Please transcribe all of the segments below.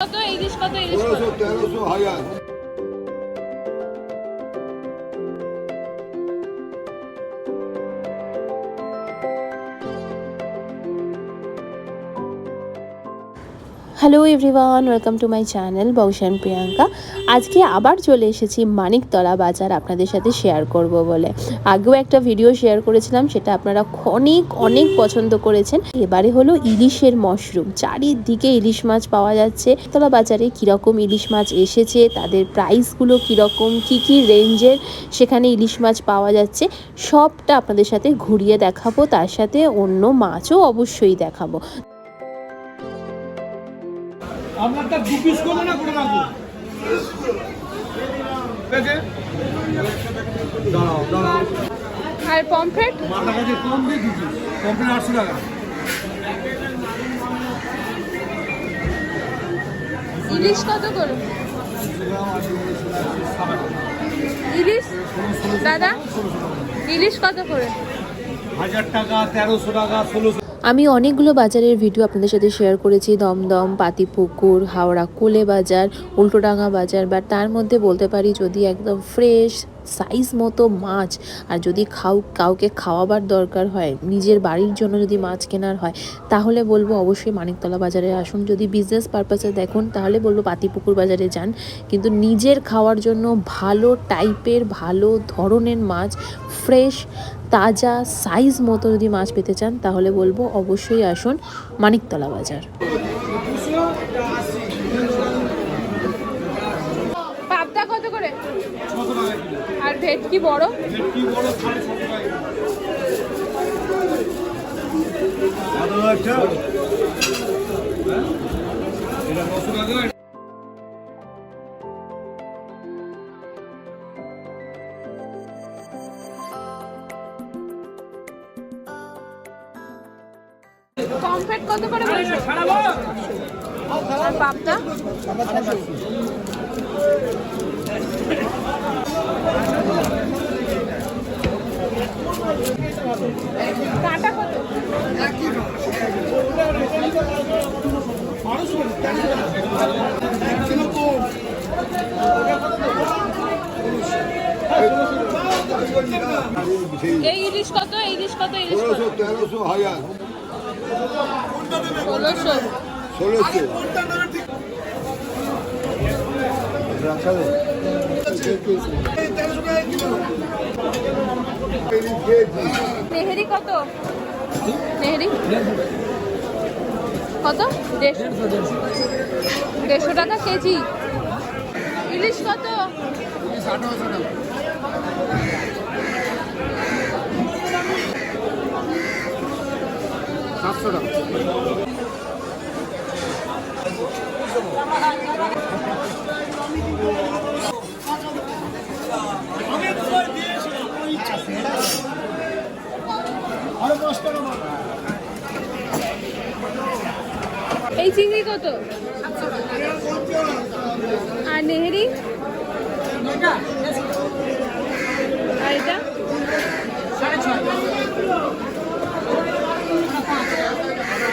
কত ইলিশ কত ইলিশ কত hello everyone, welcome to my channel Boushan Priyanka. আজকে আবার চলে এসেছি মানিকতলা বাজার আপনাদের সাথে শেয়ার করব বলে। আগেও একটা ভিডিও শেয়ার করেছিলাম, সেটা আপনারা অনেক অনেক পছন্দ করেছেন। এবারে হলো ইলিশের মশরুম। চারিদিকে ইলিশ মাছ পাওয়া যাচ্ছে। তলা বাজারে কীরকম ইলিশ মাছ এসেছে, তাদের প্রাইসগুলো কীরকম, কী কী রেঞ্জের সেখানে ইলিশ মাছ পাওয়া যাচ্ছে, সবটা আপনাদের সাথে ঘুরিয়ে দেখাবো। তার সাথে অন্য মাছও অবশ্যই দেখাবো। আপনারটা দু পিস করব না করে রাখব? আর পমফ্রেট মাথা কাছে কম দিয়ে দিচ্ছি আটশো টাকা। ইলিশ কত করে? ইলিশ? দাদা ইলিশ কত করে? হাজার টাকা তেরোশো টাকা ষোলোশো আমি অনেকগুলো বাজারের ভিডিও আপনাদের সাথে শেয়ার করেছি। দমদম, পাতিপুকুর, হাওড়া, কোলে বাজার, উল্টোডাঙ্গা বাজার, বা তার মধ্যে বলতে পারি যদি একদম ফ্রেশ সাইজ মতো মাছ। আর যদি খাও, কাউকে খাওয়াবার দরকার হয়, নিজের বাড়ির জন্য যদি মাছ কেনার হয়, তাহলে বলব অবশ্যই মানিকতলা বাজারে আসুন। যদি বিজনেস পারপাসে দেখুন, তাহলে বলব পাতিপুকুর বাজারে যান। কিন্তু নিজের খাওয়ার জন্য ভালো টাইপের ভালো ধরনের মাছ ফ্রেশ তাজা সাইজ মতো যদি মাছ পেতে চান, তাহলে বলব অবশ্যই আসুন মানিকতলা বাজার পাবদা কত করে ছশো টাকা কিলো আর ভেটকি বড়? পমফ্রেট কত করে কাঁটা কত এই ইলিশ কত এই ইলিশ কত ইলিশ কত ষোলোশো তেরোশো হাজার। ষোলোশো। নেহেরি কত? নেহেরি কত? দেড়শো টাকা কেজি। ইলিশ কত? সাতশো টাকা। এই চিংড়ি কত? আর নেহেরি? আর এটা?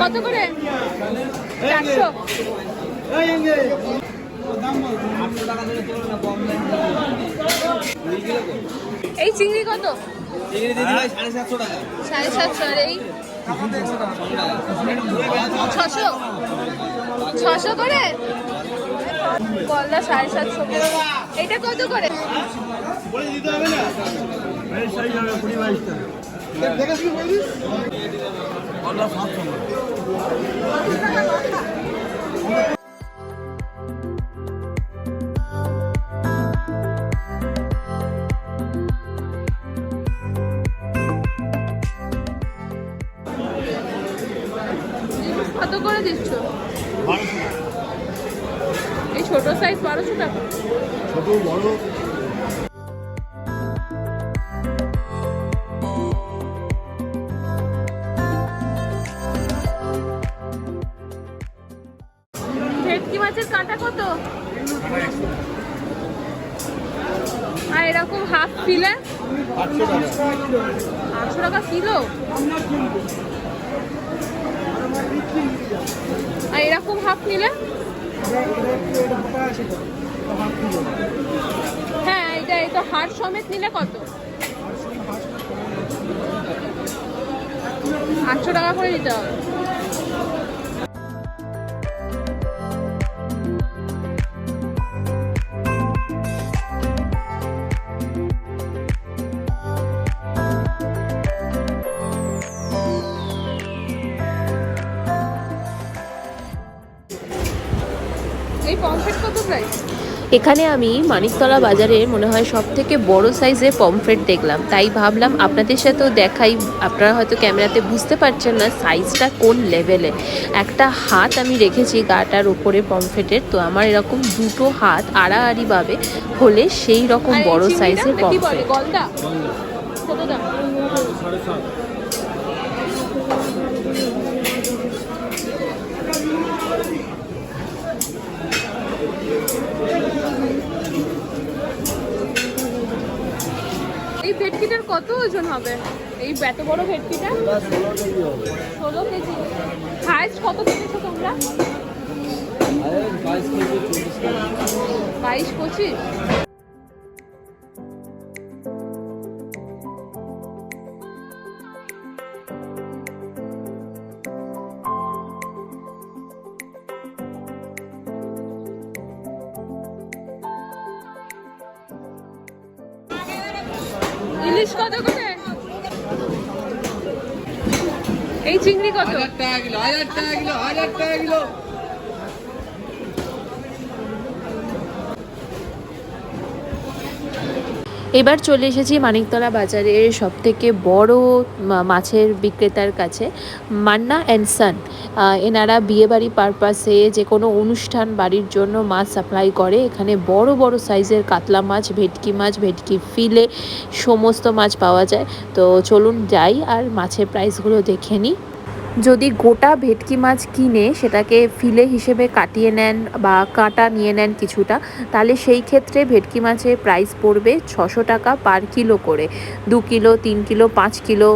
কত করে? চারশো। এই চিংড়ি কত? সাড়ে সাতশো। আর এই? ছশো। ছশো করে? গলদা সাড়ে সাতশো করে। এটা কত করে? কত করে দিচ্ছ? এই ছোট সাইজ বারোশো টাকা। ছোট বড়? এরকম হাফ পিলে আটশো টাকা। কিলো? আর এরকম হাফ নিলে হ্যাঁ এটা এটা হাড় সমেত নিলে কত? আটশো টাকা করে দিতে হবে। এই পমফ্রেট কত প্রাইস এখানে আমি মানিকতলা বাজারে মনে হয় সব থেকে বড় সাইজের পমফ্রেট দেখলাম। তাই ভাবলাম আপনাদের সাথেও দেখাই। আপনারা হয়তো ক্যামেরাতে বুঝতে পারছেন না সাইজটা কোন লেভেলে একটা হাত আমি রেখেছি গাটার ওপরে পমফ্রেটের তো আমার এরকম দুটো হাত আড়াআড়িভাবে হলে সেই রকম বড় সাইজের পমফ্রেট কত দাম সাড়ে সাত এই ভেটকিটার কত ওজন হবে? এই এত বড় ভেটকিটা? ষোলো কেজি। হায়েস্ট কত কিনেছো তোমরা? বাইশ পঁচিশ? ইলিশ কত করে? এই চিংড়ি কত? টাকা কিলো হাজার টাকা কিলো হাজার টাকা কিলো। এবার চলে এসেছি মানিকতলা বাজারের সব থেকে বড় মাছের বিক্রেতার কাছে, মান্না অ্যান্ড সান এনারা বিয়েবাড়ি পারপাসে যে কোনো অনুষ্ঠান বাড়ির জন্য মাছ সাপ্লাই করে। এখানে বড় বড় সাইজের কাতলা মাছ, ভেটকি মাছ, ভেটকি ফিলে সমস্ত মাছ পাওয়া যায়। তো চলুন যাই আর মাছের প্রাইসগুলো দেখে নিই। যদি গোটা ভেটকি মাছ কিনে সেটাকে ফিলে হিসেবে কাটিয়ে নেন বা কাঁটা নিয়ে নেন কিছুটা, তাহলে সেই ক্ষেত্রে ভেটকি মাছের প্রাইস পড়বে ছশো টাকা পার কিলো করে। দু কিলো তিন কিলো পাঁচ কিলো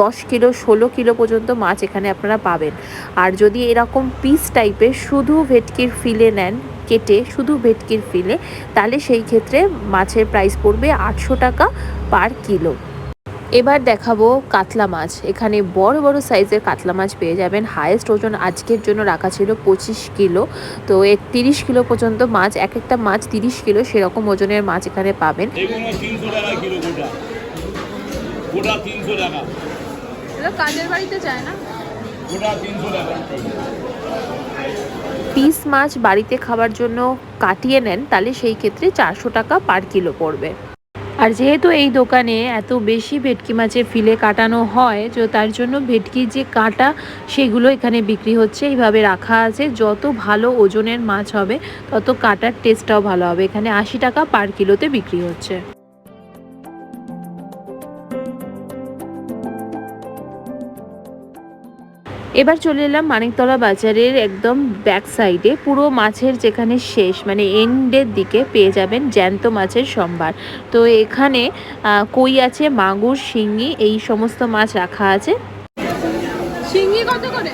দশ কিলো ষোলো কিলো পর্যন্ত মাছ এখানে আপনারা পাবেন। আর যদি এরকম পিস টাইপের শুধু ভেটকির ফিলে নেন, কেটে শুধু ভেটকির ফিলে তাহলে সেই ক্ষেত্রে মাছের প্রাইস পড়বে আটশো টাকা পার কিলো এবার দেখাবো কাতলা মাছ। এখানে বড় বড় সাইজের কাতলা মাছ পেয়ে যাবেন। হায়েস্ট ওজন আজকের জন্য রাখা ছিল পঁচিশ কিলো। তো এর তিরিশ কিলো পর্যন্ত মাছ এক একটা মাছ তিরিশ কিলো সেরকম ওজনের মাছ এখানে পাবেন। এগুলো তিনশো টাকা কিলো গোটা। গোটা তিনশো টাকা। এটা কাজের বাড়িতে যায় না? পিস মাছ বাড়িতে খাবার জন্য কাটিয়ে নেন তাহলে সেই ক্ষেত্রে চারশো টাকা পার কিলো পড়বে। আর যেহেতু এই দোকানে এত বেশি ভেটকি মাছের ফিলে কাটানো হয়, তো তার জন্য ভেটকির যে কাটা সেগুলো এখানে বিক্রি হচ্ছে। এইভাবে রাখা আছে, যত ভালো ওজনের মাছ হবে, তত কাটার টেস্টটাও ভালো হবে। এখানে আশি টাকা পার কিলোতে বিক্রি হচ্ছে। এবার চলে এলাম মানিকতলা বাজারের একদম ব্যাক সাইডে পুরো মাছের যেখানে শেষ মানে এন্ডের দিকে পেয়ে যাবেন জ্যান্ত মাছের সম্ভার। তো এখানে কই আছে? মাগুর শিঙ্গি এই সমস্ত মাছ রাখা আছে। কত করে?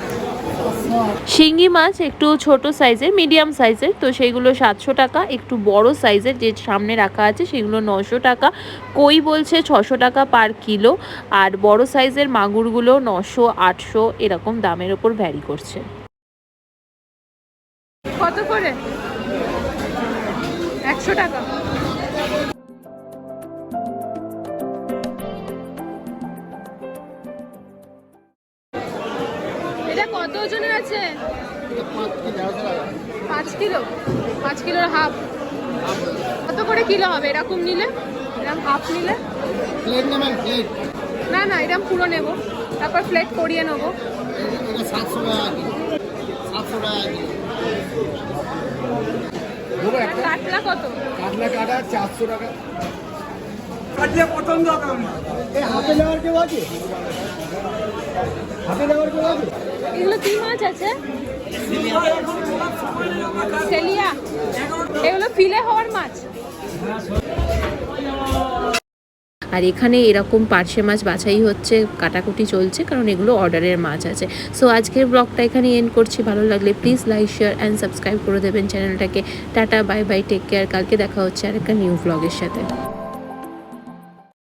শিঙ্গি মাছ একটু ছোট সাইজের, মিডিয়াম সাইজের, তো সেইগুলো সাতশো টাকা। একটু বড় সাইজের যে সামনে রাখা আছে সেগুলো নশো টাকা। কই বলছে ছশো টাকা পার কিলো। আর বড় সাইজের মাগুরগুলো নশো, আটশো এরকম দামের ওপর ভ্যারি করছে। কত করে? একশো টাকা। কত ওজনের আছে? পাঁচ কিলো। পাঁচ কিলোর হাফ। কত করে কিলো হবে? এরকম নিলে? এরকম হাফ নিলে? না না এরকম পুরো নেব। তারপর প্লেট করিয়ে নেব। কাতলা কত? কাতলা কাটা চারশো টাকা। এই হাতে নেওয়ার কেউ আছে? হাতে নেওয়ার কেউ আছে? এগুলো মাছ আছে? সেলিয়া। এগুলো ফিলে হওয়ার মাছ। আর এখানে এরকম পার্শে মাছ বাছাই হচ্ছে, কাটাকুটি চলছে, কারণ এগুলো অর্ডারের মাছ আছে। সো আজকের ব্লগটা এখানে এন্ড করছি। ভালো লাগলে please like share and subscribe করে দেবেন চ্যানেলটাকে। Tata bye bye take care কালকে দেখা হচ্ছে আরেকটা নিউ ব্লগের সাথে।